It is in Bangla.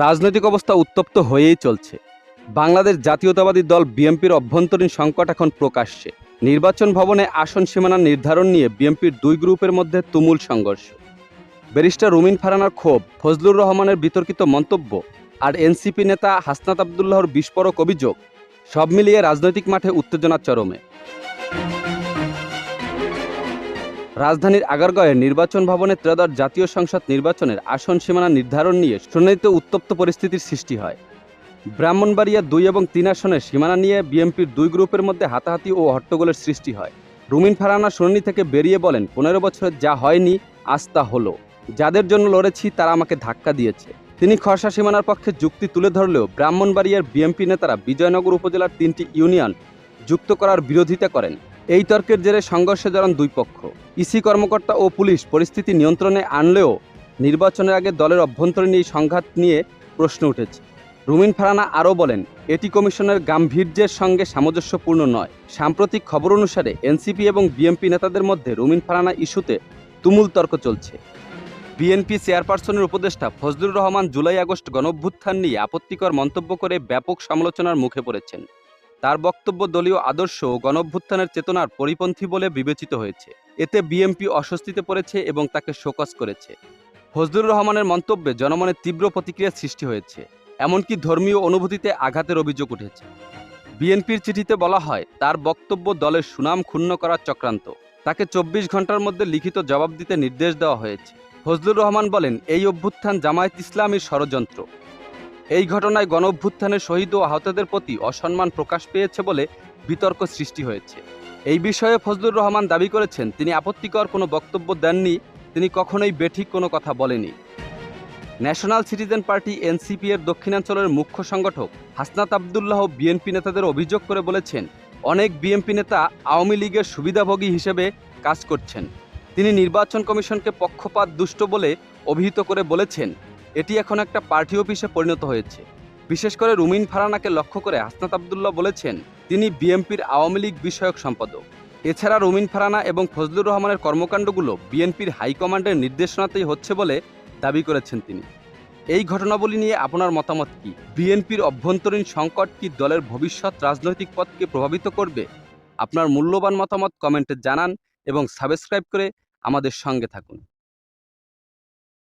রাজনৈতিক অবস্থা উত্তপ্ত হয়েই চলছে। বাংলাদেশ জাতীয়তাবাদী দল বিএনপির অভ্যন্তরীণ সংকট এখন প্রকাশ্যে। নির্বাচন ভবনে আসন সীমানা নির্ধারণ নিয়ে বিএনপির দুই গ্রুপের মধ্যে তুমুল সংঘর্ষ। ব্যারিস্টার রুমিন ফারানার ক্ষোভ, ফজলুর রহমানের বিতর্কিত মন্তব্য আর এনসিপি নেতা হাসনাত আবদুল্লাহর বিস্ফোরক অভিযোগ সব মিলিয়ে রাজনৈতিক মাঠে উত্তেজনা চরমে। রাজধানীর আগারগাঁওয়ে নির্বাচন ভবনে ত্রয়োদশ জাতীয় সংসদ নির্বাচনের আসন সীমানা নির্ধারণ নিয়ে শুনানিতে উত্তপ্ত পরিস্থিতির সৃষ্টি হয়। ব্রাহ্মণবাড়িয়া দুই এবং তিন আসনের সীমানা নিয়ে বিএনপির দুই গ্রুপের মধ্যে হাতাহাতি ও হট্টগোলের সৃষ্টি হয়। রুমিন ফারানা শুনানি থেকে বেরিয়ে বলেন, পনেরো বছরের যা হয়নি, আজ তা হলো। যাদের জন্য লড়েছি, তারা আমাকে ধাক্কা দিয়েছে। তিনি খরসা সীমানার পক্ষে যুক্তি তুলে ধরলেও ব্রাহ্মণবাড়িয়ার বিএনপি নেতারা বিজয়নগর উপজেলার তিনটি ইউনিয়ন যুক্ত করার বিরোধিতা করেন। এই তর্কের জেরে সংঘর্ষে জড়ান দুই পক্ষ। ইসি কর্মকর্তা ও পুলিশ পরিস্থিতি নিয়ন্ত্রণে আনলেও নির্বাচনের আগে দলের অভ্যন্তরীণ এই সংঘাত নিয়ে প্রশ্ন উঠেছে। রুমিন ফারানা আরও বলেন, এটি কমিশনের গাম্ভীর্যের সঙ্গে সামঞ্জস্যপূর্ণ নয়। সাম্প্রতিক খবর অনুসারে এনসিপি এবং বিএনপি নেতাদের মধ্যে রুমিন ফারানা ইস্যুতে তুমুল তর্ক চলছে। বিএনপি চেয়ারপারসনের উপদেষ্টা ফজলুর রহমান জুলাই আগস্ট গণভ্যুত্থান নিয়ে আপত্তিকর মন্তব্য করে ব্যাপক সমালোচনার মুখে পড়েছেন। তার বক্তব্য দলীয় আদর্শ ও গণভ্যুত্থানের চেতনার পরিপন্থী বলে বিবেচিত হয়েছে। এতে বিএনপি অস্বস্তিতে পড়েছে এবং তাকে শোকজ করেছে। ফজলুর রহমানের মন্তব্যে জনমনে তীব্র প্রতিক্রিয়া সৃষ্টি হয়েছে, এমনকি ধর্মীয় অনুভূতিতে আঘাতের অভিযোগ উঠেছে। বিএনপির চিঠিতে বলা হয়, তার বক্তব্য দলের সুনাম ক্ষুণ্ণ করার চক্রান্ত। তাকে চব্বিশ ঘণ্টার মধ্যে লিখিত জবাব দিতে নির্দেশ দেওয়া হয়েছে। ফজলুর রহমান বলেন, এই অভ্যুত্থান জামায়াত ইসলামীর ষড়যন্ত্র। এই ঘটনায় গণ অভ্যুত্থানের শহীদ ও আহতদের প্রতি অসম্মান প্রকাশ পেয়েছে বলে বিতর্ক সৃষ্টি হয়েছে। এই বিষয়ে ফজলুর রহমান দাবি করেছেন, তিনি আপত্তিকর কোনো বক্তব্য দেননি, তিনি কখনোই বেঠিক কোনো কথা বলেনি। ন্যাশনাল সিটিজেন পার্টি এনসিপি এর দক্ষিণাঞ্চলের মুখ্য সংগঠক হাসনাত আবদুল্লাহ বিএনপি নেতাদের অভিযোগ করে বলেছেন, অনেক বিএনপি নেতা আওয়ামী লীগের সুবিধাভোগী হিসেবে কাজ করছেন। তিনি নির্বাচন কমিশনকে পক্ষপাত দুষ্ট বলে অভিহিত করে বলেছেন এটি এখন একটা পার্টি অফিসে পরিণত হয়েছে। বিশেষ করে রুমিন ফারানাকে লক্ষ্য করে হাসনাত আবদুল্লাহ বলেছেন, তিনি বিএনপির আওয়ামী লীগ বিষয়ক সম্পাদক। এছাড়া রুমিন ফারানা এবং ফজলুর রহমানের কর্মকাণ্ডগুলো বিএনপির হাইকমান্ডের নির্দেশনাতেই হচ্ছে বলে দাবি করেছেন তিনি। এই ঘটনাবলী নিয়ে আপনার মতামত কি? বিএনপির অভ্যন্তরীণ সংকট কি দলের ভবিষ্যৎ রাজনৈতিক পথকে প্রভাবিত করবে? আপনার মূল্যবান মতামত কমেন্টে জানান এবং সাবস্ক্রাইব করে আমাদের সঙ্গে থাকুন।